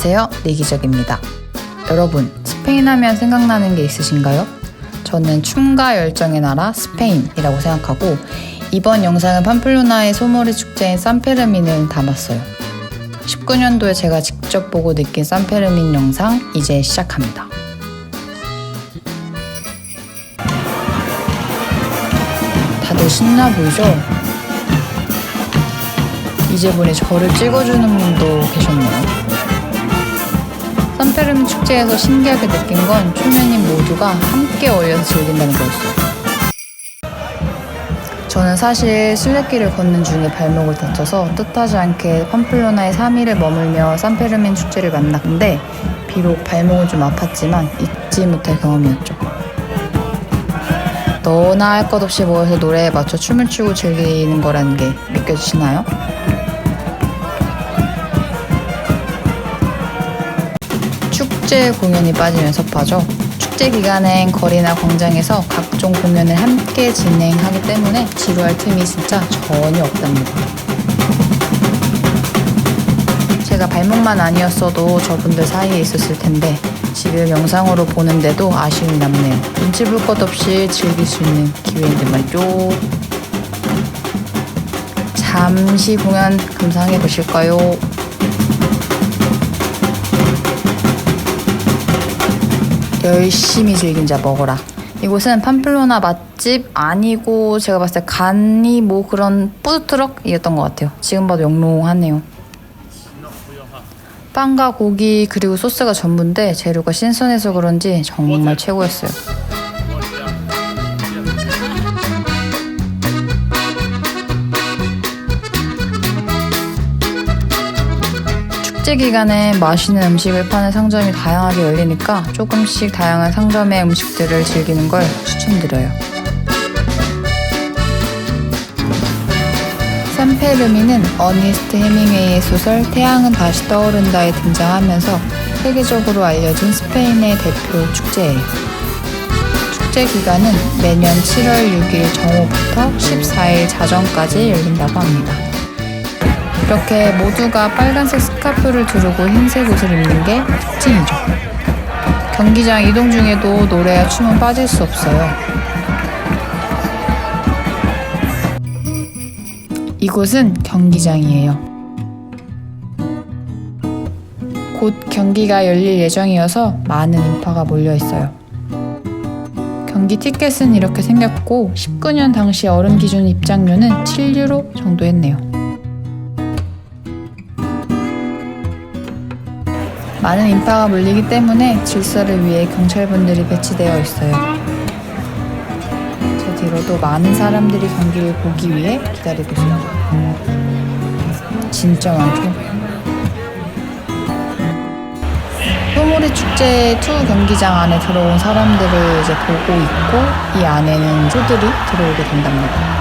안녕하세요. 리기적입니다. 여러분, 스페인 하면 생각나는 게 있으신가요? 저는 춤과 열정의 나라 스페인이라고 생각하고 이번 영상은 팜플로나의 소머리 축제인 산페르민을 담았어요. 19년도에 제가 직접 보고 느낀 산페르민 영상 이제 시작합니다. 다들 신나 보이죠? 이제 보니 저를 찍어주는 분도 계셨네요. 산페르민 축제에서 신기하게 느낀 건 초면인 모두가 함께 어울려서 즐긴다는 거였어요. 저는 사실 순례길을 걷는 중에 발목을 다쳐서 뜻하지 않게 팜플로나에 3일을 머물며 산페르민 축제를 만났는데 비록 발목은 좀 아팠지만 잊지 못할 경험이었죠. 너나 할 것 없이 모여서 노래에 맞춰 춤을 추고 즐기는 거라는 게 느껴지시나요? 축제 공연이 빠지면 섭하죠. 축제 기간엔 거리나 광장에서 각종 공연을 함께 진행하기 때문에 지루할 틈이 진짜 전혀 없답니다. 제가 발목만 아니었어도 저분들 사이에 있었을 텐데 지금 영상으로 보는데도 아쉬움이 남네요. 눈치 볼 것 없이 즐길 수 있는 기회인데 말이죠. 잠시 공연 감상해 보실까요? 열심히 즐긴 자 먹어라. 이곳은 팜플로나 맛집 아니고 제가 봤을 때 간이 뭐 그런 푸드트럭이었던 것 같아요. 지금 봐도 영롱하네요. 빵과 고기 그리고 소스가 전부인데 재료가 신선해서 그런지 정말 최고였어요. 축제 기간에 맛있는 음식을 파는 상점이 다양하게 열리니까 조금씩 다양한 상점의 음식들을 즐기는 걸 추천드려요. 산페르미는 어니스트 해밍웨이의 소설 태양은 다시 떠오른다에 등장하면서 세계적으로 알려진 스페인의 대표 축제예요. 축제 기간은 매년 7월 6일 정오부터 14일 자정까지 열린다고 합니다. 이렇게 모두가 빨간색 스카프를 두르고 흰색 옷을 입는 게 특징이죠. 경기장 이동 중에도 노래와 춤은 빠질 수 없어요. 이곳은 경기장이에요. 곧 경기가 열릴 예정이어서 많은 인파가 몰려 있어요. 경기 티켓은 이렇게 생겼고 19년 당시 어른 기준 입장료는 7유로 정도 했네요. 많은 인파가 몰리기 때문에 질서를 위해 경찰분들이 배치되어 있어요. 제 뒤로도 많은 사람들이 경기를 보기 위해 기다리고 있어요. 진짜 많죠? 소모리 축제 투 경기장 안에 들어온 사람들을 이제 보고 있고 이 안에는 소들이 들어오게 된답니다.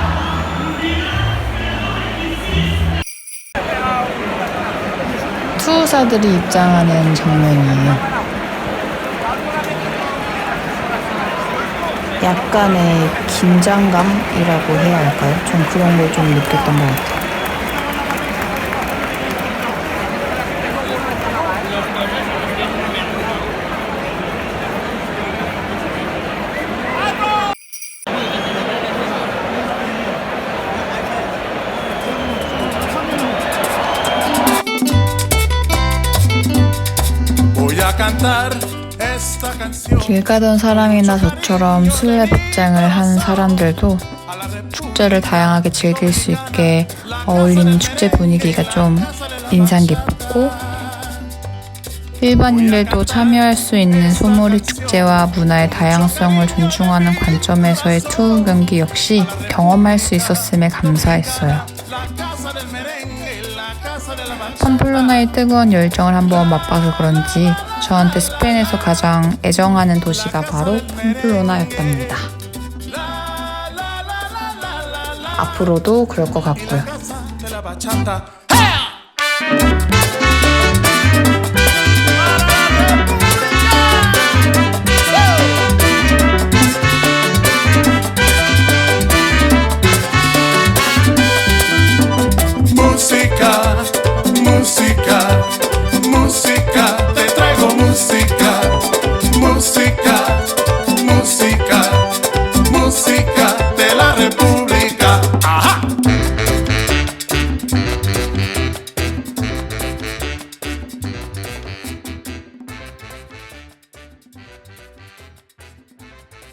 투우사들이 입장하는 장면이에요. 약간의 긴장감이라고 해야 할까요? 전 그런 걸 좀 느꼈던 것 같아요. 길 가던 사람이나 저처럼 술래 복장을 한 사람들도 축제를 다양하게 즐길 수 있게 어울리는 축제 분위기가 좀 인상 깊었고 일반인들도 참여할 수 있는 소몰이 축제와 문화의 다양성을 존중하는 관점에서의 투우 경기 역시 경험할 수 있었음에 감사했어요. 팜플로나의 뜨거운 열정을 한번 맛봐서 그런지 저한테 스페인에서 가장 애정하는 도시가 바로 팜플로나였답니다. 앞으로도 그럴 것 같고요. música, música.